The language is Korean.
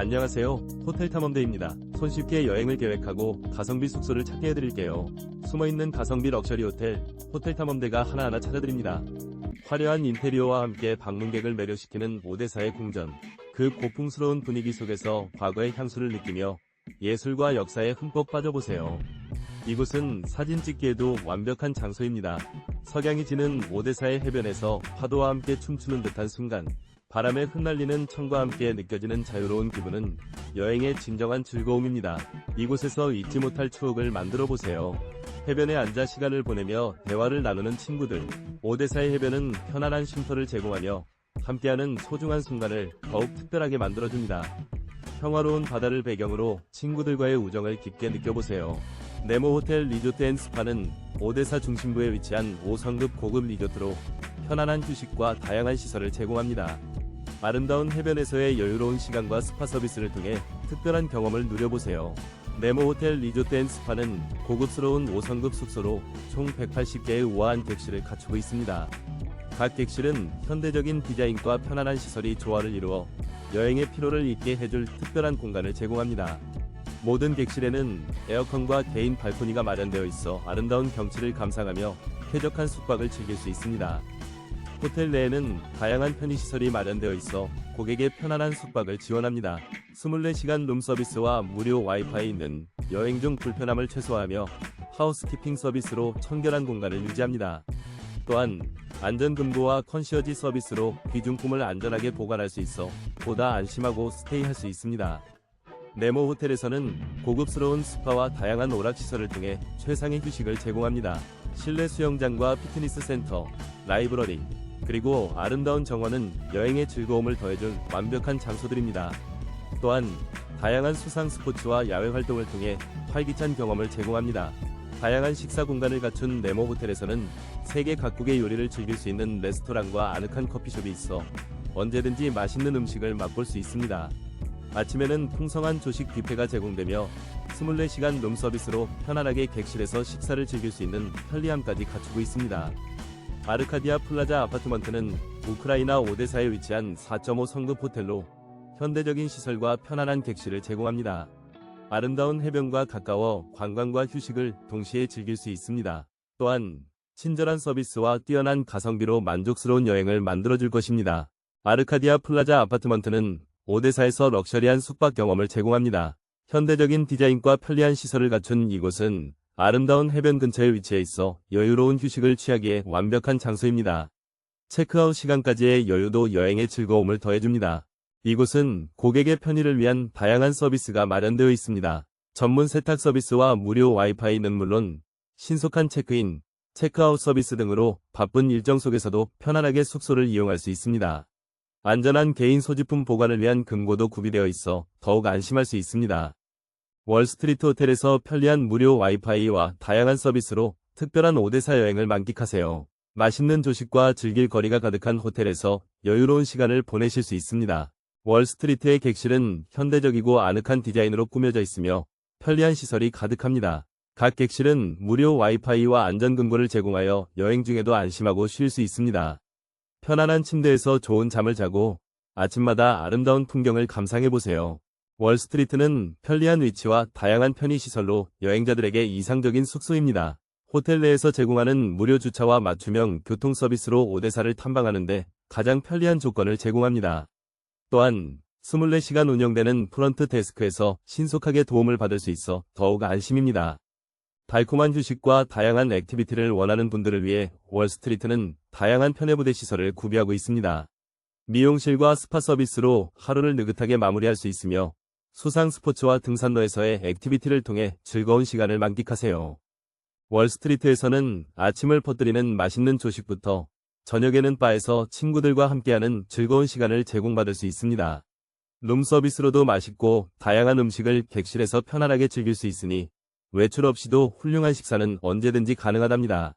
안녕하세요. 호텔 탐험대입니다. 손쉽게 여행을 계획하고 가성비 숙소를 찾게 해드릴게요. 숨어있는 가성비 럭셔리 호텔, 호텔 탐험대가 하나하나 찾아드립니다. 화려한 인테리어와 함께 방문객을 매료시키는 5대4의 궁전. 그 고풍스러운 분위기 속에서 과거의 향수를 느끼며 예술과 역사에 흠뻑 빠져보세요. 이곳은 사진 찍기에도 완벽한 장소입니다. 석양이 지는 5대4의 해변에서 파도와 함께 춤추는 듯한 순간, 바람에 흩날리는 청과 함께 느껴지는 자유로운 기분은 여행의 진정한 즐거움입니다. 이곳에서 잊지 못할 추억을 만들어 보세요. 해변에 앉아 시간을 보내며 대화를 나누는 친구들. 5대4의 해변은 편안한 쉼터를 제공하며 함께하는 소중한 순간을 더욱 특별하게 만들어줍니다. 평화로운 바다를 배경으로 친구들과의 우정을 깊게 느껴보세요. 네모 호텔 리조트 앤 스파는 5대사 중심부에 위치한 5성급 고급 리조트로 편안한 휴식과 다양한 시설을 제공합니다. 아름다운 해변에서의 여유로운 시간과 스파 서비스를 통해 특별한 경험을 누려보세요. 네모 호텔 리조트 앤 스파는 고급스러운 5성급 숙소로 총 180개의 우아한 객실을 갖추고 있습니다. 각 객실은 현대적인 디자인과 편안한 시설이 조화를 이루어 여행의 피로를 잊게 해줄 특별한 공간을 제공합니다. 모든 객실에는 에어컨과 개인 발코니가 마련되어 있어 아름다운 경치를 감상하며 쾌적한 숙박을 즐길 수 있습니다. 호텔 내에는 다양한 편의시설이 마련되어 있어 고객의 편안한 숙박을 지원합니다. 24시간 룸 서비스와 무료 와이파이 있는 여행 중 불편함을 최소화하며 하우스키핑 서비스로 청결한 공간을 유지합니다. 또한 안전금고와 컨시어지 서비스로 귀중품을 안전하게 보관할 수 있어 보다 안심하고 스테이할 수 있습니다. 네모 호텔에서는 고급스러운 스파와 다양한 오락시설을 통해 최상의 휴식을 제공합니다. 실내 수영장과 피트니스 센터, 라이브러리, 그리고 아름다운 정원은 여행의 즐거움을 더해줄 완벽한 장소들입니다. 또한 다양한 수상 스포츠와 야외 활동을 통해 활기찬 경험을 제공합니다. 다양한 식사 공간을 갖춘 네모 호텔에서는 세계 각국의 요리를 즐길 수 있는 레스토랑과 아늑한 커피숍이 있어 언제든지 맛있는 음식을 맛볼 수 있습니다. 아침에는 풍성한 조식 뷔페가 제공되며 24시간 룸 서비스로 편안하게 객실에서 식사를 즐길 수 있는 편리함까지 갖추고 있습니다. 아르카디아 플라자 아파트먼트는 우크라이나 오데사에 위치한 4.5 성급 호텔로 현대적인 시설과 편안한 객실을 제공합니다. 아름다운 해변과 가까워 관광과 휴식을 동시에 즐길 수 있습니다. 또한 친절한 서비스와 뛰어난 가성비로 만족스러운 여행을 만들어줄 것입니다. 아르카디아 플라자 아파트먼트는 5대사에서 럭셔리한 숙박 경험을 제공합니다. 현대적인 디자인과 편리한 시설을 갖춘 이곳은 아름다운 해변 근처에 위치해 있어 여유로운 휴식을 취하기에 완벽한 장소입니다. 체크아웃 시간까지의 여유도 여행의 즐거움을 더해줍니다. 이곳은 고객의 편의를 위한 다양한 서비스가 마련되어 있습니다. 전문 세탁 서비스와 무료 와이파이는 물론 신속한 체크인, 체크아웃 서비스 등으로 바쁜 일정 속에서도 편안하게 숙소를 이용할 수 있습니다. 안전한 개인 소지품 보관을 위한 금고도 구비되어 있어 더욱 안심할 수 있습니다. 월스트리트 호텔에서 편리한 무료 와이파이와 다양한 서비스로 특별한 5대사 여행을 만끽하세요. 맛있는 조식과 즐길 거리가 가득한 호텔에서 여유로운 시간을 보내실 수 있습니다. 월스트리트의 객실은 현대적이고 아늑한 디자인으로 꾸며져 있으며 편리한 시설이 가득합니다. 각 객실은 무료 와이파이와 안전금고를 제공하여 여행 중에도 안심하고 쉴 수 있습니다. 편안한 침대에서 좋은 잠을 자고 아침마다 아름다운 풍경을 감상해보세요. 월스트리트는 편리한 위치와 다양한 편의시설로 여행자들에게 이상적인 숙소입니다. 호텔 내에서 제공하는 무료 주차와 맞춤형 교통 서비스로 5대사를 탐방하는데 가장 편리한 조건을 제공합니다. 또한 24시간 운영되는 프런트 데스크에서 신속하게 도움을 받을 수 있어 더욱 안심입니다. 달콤한 휴식과 다양한 액티비티를 원하는 분들을 위해 월스트리트는 다양한 편의부대 시설을 구비하고 있습니다. 미용실과 스파 서비스로 하루를 느긋하게 마무리할 수 있으며 수상 스포츠와 등산로에서의 액티비티를 통해 즐거운 시간을 만끽하세요. 월스트리트에서는 아침을 퍼뜨리는 맛있는 조식부터 저녁에는 바에서 친구들과 함께하는 즐거운 시간을 제공받을 수 있습니다. 룸 서비스로도 맛있고 다양한 음식을 객실에서 편안하게 즐길 수 있으니 외출 없이도 훌륭한 식사는 언제든지 가능하답니다.